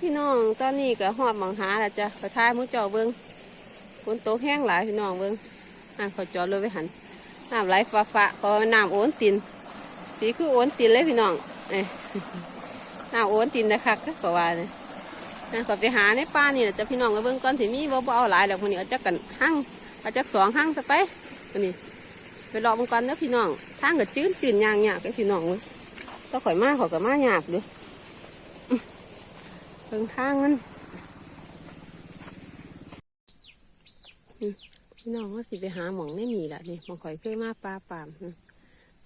พี่น้องตอนนี้ก็หอบหมองหาแล้วจ้ะไปทายมือจ้าเบิ้งฝนตกแห้งหลายพี่น้องเบิ้งอ่านเขาจอดรถไว้หันน้ำไหลฟ้าฟ้าเพราะว่าน้ำโอนติน สีคือโอนตินเลยพี่น้องเอ้น้ำโอนตินนะครับก็ว่าเนี่ยนะก็ไปหาในป่านี่แหละจ้ะพี่น้องก็เบิ้งก่อนสิมีบ่บ่เอาหลายแล้วคนนี้เอาจักกันหั่งเอาจักสองหั่งซะไปคนนี้ไปรอบิ่งก่อนเด้อพี่น้องทางก็จื้นจืนยางยากเลยพี่น้องเว้ยก็ข่อยมาข่อยก็มาหยากเด้อ เบิ่งทางมันพี่น้องว่าสิไปหาหมองไม่มีละนี่หมองข่อยเคยมาปลาปาม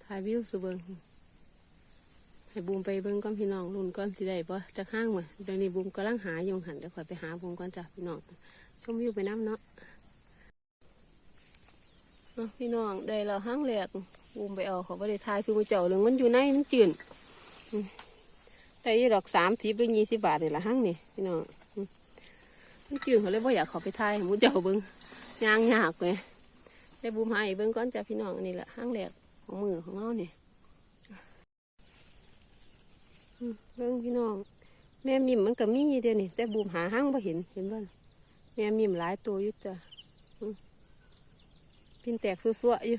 ถ่ายวิวสุเบิงให้บูมไปเบิ่งก่อนพี่น้องรุ่นก่อนสิได้ปะจะข้างมาเดี๋ยวนี้บูมกำลังหาอยู่หันเดี๋ยวข่อยไปหาบูมก่อนจ้ะพี่น้องชมวิวไปน้ำเนาะพี่น้องได้แล้วห้างแหลกบูมไปเอาเขาไปได้ทายซูมอเจ้าเรื่องมันอยู่ในมันจืด ไอ้ดอกสามสิบหรือยี่สิบบาทนี่ละหั่งนี่พี่น้องอืมมันจืดเขาเลยบ่อยากขอไปทายมูเจ้าเบิ้งยางยากเลยได้บูมให้เบิ้งก้อนจ้ะพี่น้องอันนี้แหละหั่งแรกของมือของเราเนี่ยเบิ้งพี่น้อง แม่มิมมันก็มีอยู่เดียวนี่แต่บูมหาหั่งบ่เห็นเห็นบ่ล่ะแม่มิมหลายตัวยู่จ้ะพินแตกซัวๆอยู่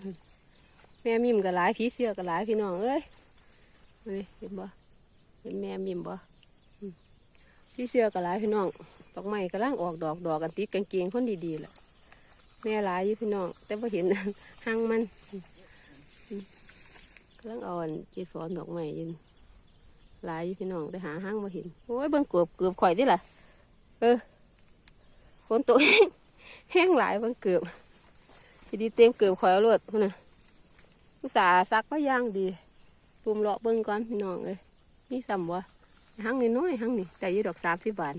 แม่มิมก็หลายผีเสื้อก็หลายพี่น้องเอ้ยเห็นบ่ เป็นแม่มิมบ่พี่เสือกับหลายพี่น้องดอกไม้กำลังออกดอกดอกกันติดกางเกงคนดีๆแหละแม่หลายอยู่พี่น้อง แต่ว่าเห็นหางมันอืมอืมกำลังอาอันเกสรดอกไม้ยินหลายอยู่พี่น้องแต่หาหางมาเห็นโอ้ยเบิ่งเกือบเกือบข่อยดิล่ะเออฝนตกแห้งหลายเบิ่งเกือบทีดีเต็มเกือบข่อยเอารถพุ่นน่ะอุตส่าห์ซักก็ย่างดีปุ่มเลาะเบิ่งก่อนพี่น้องเอ้ย มีซ้ำวะหั่งนี่น้อยหั่งนี่แต่ยี่ดอกสามสิบบาท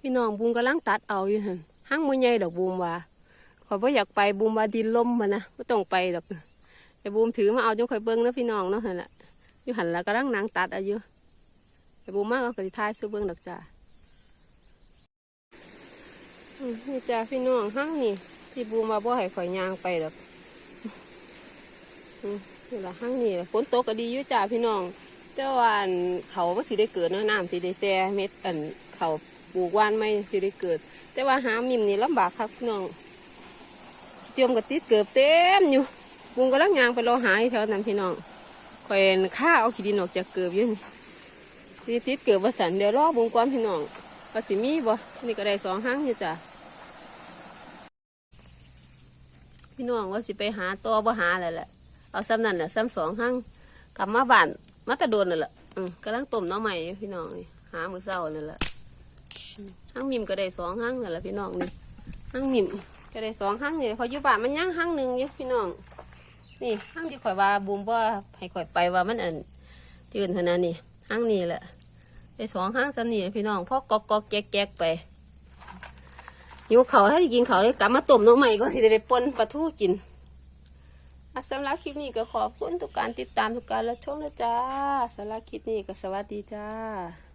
พี่น้องบูมกำลังตัดเอาอยู่หันหังมันใหญ่ดอกบูมว่าขอยบ่อยากไปบูมว่าดินลมมานะไม่ต้องไปดอกแต่บูมถือมาเอาจงคอยเบิ้งนะพี่น้องเนาะหันละอยู่หันละกำลังนางตัดเอาอยู่แต่บูมมากเอากระดิทายซื้อเบิ้งดอกจ้านี่จ้าพี่น้องหั่งนี่ที่บูมมาบ่ให้ข่อยยางไปดอก นี่ละห้างนี่ล่ะฝนตกก็ดีอยู่จ้าพี่น้องแต่ว่าอันเขามันสิได้เกิดเนาะน้ำสิได้แซ่เม็ดอันเขาปลูกว่านไม่สิได้เกิด แต่ว่าหามิมนี่ลำบากครับพี่น้องเตรียมกับติดเกือบเต็มอยู่บุงก็ลังยางไปรอหายแถวนั้นพี่น้องคอยข้าเอาขี้ดินออกจากเกือบยืนสิติดเกือบวสันเดี๋ยวรอบุงก่อนพี่น้องว่าสิมีบ่นี่ก็ได้สองห้างอยู่จ้าพี่น้องว่าสิไปหาตัวบ่หาอะไรแหละ เอาซ้ำนั่นแหละซ้ำสองห้างกลับมาบ้านมาตะโดนนั่นแหละกำลังต้มน้องใหม่พี่น้องนี่หามือเศร้านั่นแหละห้างมิมก็ได้สองห้างนั่นแหละพี่น้องนี่ห้างมิมก็ได้สองห้างนี่พออยู่บ้านมันย่างห้างหนึ่งอยู่พี่น้อง นี่ห้างที่ข่อยว่าบูมว่าให้ข่อยไปว่ามันอันตื่นเท่านั้นนี่ห้างนี่แหละได้สองห้างซ้ำนี่พี่น้องพอกอกกอกแก๊กแก๊กไปหิวเขาวถ้ากินเขาเลยกลับมาต้มน้องใหม่ก็ที่จะไปปนปลาทูกิน สำหรับคลิปนี้ก็ขอบคุณทุกการติดตามทุกการรับชมนะจ้าสำหรับคลิปนี้ก็สวัสดีจ้า